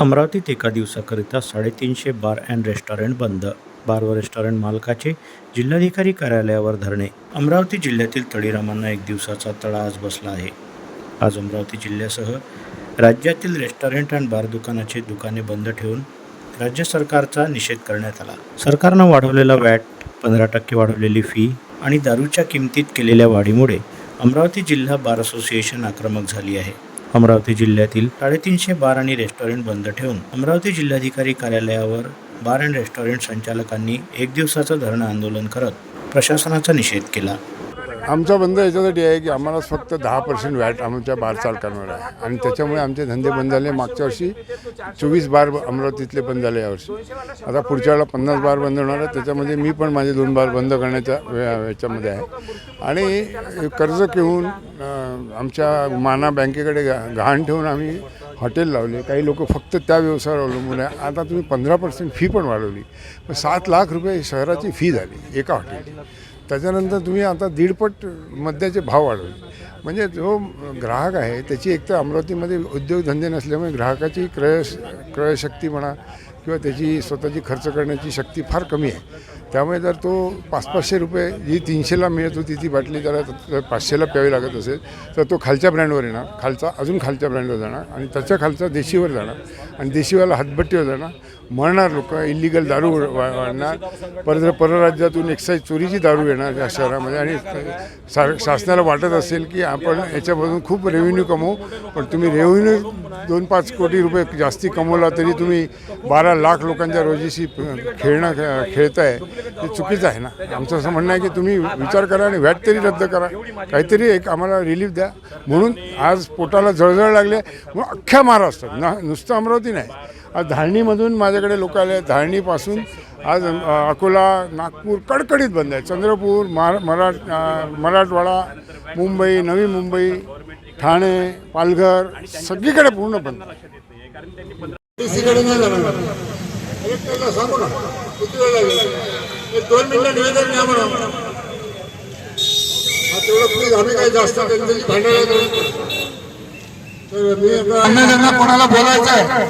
अमरावतीत एका दिवसाकरिता साडेतीनशे बार अँड रेस्टॉरंट बंद. बार व रेस्टॉरंट मालकाचे जिल्हाधिकारी कार्यालयावर धरणे. अमरावती जिल्ह्यातील तळीरामांना एक दिवसाचा तळा आज बसला आहे. आज अमरावती जिल्ह्यासह राज्यातील रेस्टॉरंट अँड बार दुकानाचे दुकाने बंद ठेवून राज्य सरकारचा निषेध करण्यात आला. सरकारनं वाढवलेला वॅट पंधरा टक्के वाढवलेली फी आणि दारूच्या किमतीत केलेल्या वाढीमुळे अमरावती जिल्हा बार असोसिएशन आक्रमक झाली आहे. अमरावती जिल्ह्यातील साडेतीनशे बार आणि रेस्टॉरंट बंद ठेवून अमरावती जिल्हाधिकारी कार्यालयावर बार अँड रेस्टॉरंट संचालकांनी एक दिवसाचं धरणं आंदोलन करत प्रशासनाचा निषेध केला. आमचा बंद याच्यासाठी आहे की आम्हाला फक्त दहा पर्सेंट वॅट आमच्या बार चालकांवर आहे. आणि त्याच्यामुळे आमचे धंदे बंद झाले. मागच्या वर्षी चोवीस बार अमरावतीतले बंद झाले यावर्षी आता पुढच्या वेळेला पन्नास बार बंद होणार आहे. त्याच्यामध्ये मी पण माझे दोन बार बंद करण्याच्या याच्यामध्ये आहे. आणि कर्ज घेऊन आमच्या माना बँकेकडे गा गहाण ठेवून आम्ही हॉटेल लावले. काही लोक फक्त त्या व्यवसायावर अवलंबून आहे. आता तुम्ही पंधरा पर्सेंट फी पण वाढवली. पण सात लाख रुपये शहराची फी झाली एका हॉटेलची. त्याच्यानंतर तुम्ही आता दीडपट मद्याचे भाव वाढवले. म्हणजे जो ग्राहक आहे त्याची एकतर अमरावतीमध्ये उद्योगधंदे नसल्यामुळे ग्राहकाची क्रय क्रयशक्ती म्हणा किंवा त्याची स्वतःची खर्च करण्याची शक्ती फार कमी आहे. त्यामुळे जर तो पाच पाचशे रुपये जी तीनशेला मिळत होती ती बाटली जरा जर पाचशेला प्यावी लागत असेल तर तो खालच्या ब्रँडवर येणार. खालचा अजून खालच्या ब्रँडवर जाणार आणि त्याच्या खालचा देशीवर जाणार. आणि देशीवाला हातभट्टीवर जाणार. मरणार लोक इलिगल दारू वाढणार. परत परराज्यातून एक्साईज चोरीची दारू येणार या शहरामध्ये. आणि सा शासनाला वाटत असेल की आपण याच्यामधून खूप रेव्हेन्यू कमवू पण तुम्ही रेव्हेन्यू दोन पाच कोटी रुपये जास्ती कमवला तरी तुम्ही बारा लाख लोकांच्या रोजीशी खेळणं खे- खेळताय. हे चुकीचं आहे ना. आमचं असं म्हणणं आहे की तुम्ही विचार करा आणि व्हॅट तरी रद्द करा. काहीतरी एक आम्हाला रिलीफ द्या. म्हणून आज पोटाला जळजळ लागले म्हणून अख्ख्या महाराष्ट्रात ना नुसतं अमरावती नाही. आज धारणीमधून माझ्याकडे लोक आले धारणीपासून आज अकोला नागपूर कडकडीत बंद आहे चंद्रपूर महा मराठ मराठवाडा मुंबई नवी मुंबई ठाणे पालघर सगळीकडे पूर्ण बंद. किती वेळ लागेल एक दोन मिनिटं निवेदन द्या म्हणा. हा तेवढं प्लीज आम्ही काही जास्त त्यांच्याशी. तर मी अन्य ज्यांना कोणाला बोलायचं आहे?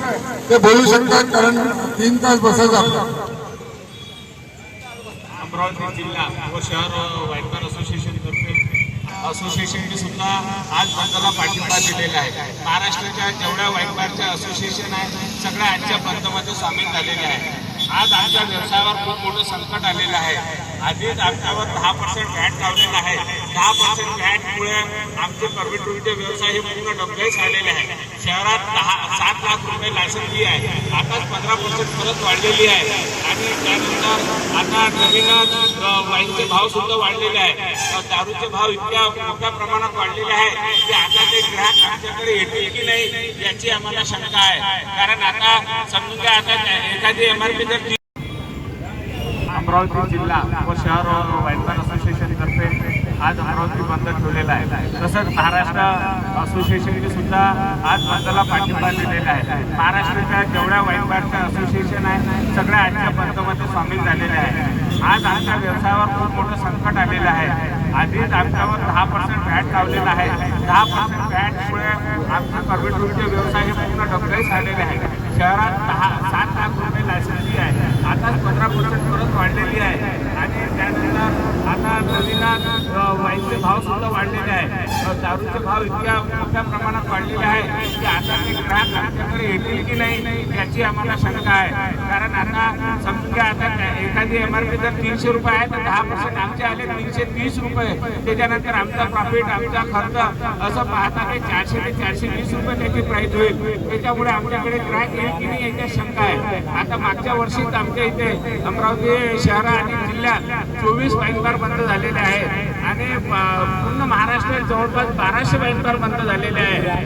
ते बोलू शकतात कारण तीन तास बसायचं आपलं. अमरावती जिल्हा व शहर वाईटबार असोसिएशन तर्फे असोसिएशनने सुद्धा आज बंदला पाठिंबा दिलेला आहे. महाराष्ट्राच्या जेवढ्या वाईटबारच्या असोसिएशन आहे सगळ्या आजच्या बंदमध्ये सामील झालेले आहे. आज आमच्या व्यवसायावर खूप मोठं संकट आलेलं आहे. आधीच आमच्यावर दहा पर्सेंट व्हॅट लावलेला आहे. दहा पर्सेंट व्हॅटमुळे आमचे परमिटिव्हिटी व्यवसाय हे पूर्ण डबघाईस आलेले आहे. शहरात दहा सात लाख रुपये लायसन फी आहे. आताच पंधरा पर्सेंट परत वाढलेली आहे. आणि त्यानंतर आता नवीनच वाईनचे भाव सुद्धा वाढलेले आहे. दारूचे भाव इतक्या मोठ्या प्रमाणात वाढलेले आहे. की आता ग्राहक आमच्याकडे येतील की नाही याची आम्हाला शंका आहे. कारण आता समजून घ्या आता एखादी एमआरपी जर अमरावती जिल्हा व शहर वाईटबार असोसिएशनतर्फे आज अमरावती बंद ठेवलेला आहे. तसंच महाराष्ट्र असोसिएशनने सुद्धा आज बंदला पाठिंबा दिलेला आहे. महाराष्ट्राच्या जेवढ्या वाईटबारच्या असोसिएशन आहे सगळ्या आजच्या बंदमध्ये सामील झालेल्या आहे आज आमच्या व्यवसायावर खूप मोठं संकट आलेलं आहे. आधीच आमच्यावर दहा पर्सेंट व्हॅट लावलेला आहे. दहा पर्सेंट व्हॅटमुळे आमचे परमिटरीचे व्यवसाय हे पूर्ण डबघाईस झालेले आहे. शहरात दहा सात लाख रुपये लायसन फी आहे आताच पंधरा पर्सेंट परत वाढलेली आहे आणि त्यानंतर आता नवीनच अ, वाईनचे भाव सुद्धा वाढलेले आहे. दारूचे भाव इतक्या मोठ्या प्रमाणात वाढलेले आहे की आता ते ग्राहक आमच्याकडे येतील की नाही याची आम्हाला शंका आहे. कारण आता समजून घ्या आता त्या- एखादी पी जर तीनशे रुपये आहे तर दहा पर्सेंट आमचे आले तीनशे तीस रुपये. त्याच्यानंतर आमचा प्रॉफिट आमचा खर्च असं पाहता ते चारशे ते चारशे वीस रुपये त्याची प्राईस होईल. त्याच्यामुळे आमच्याकडे ग्राहक येईल की नाही याच्या शंका आहे. आता मागच्या वर्षीच आमच्या इथे अमरावती शहरा आणि जिल्ह्यात चोवीस वाईनबार बंद झालेले आहेत. आणि पूर्ण महाराष्ट्रात जवळपास बाराशे वाईनबार बंद झालेले आहे.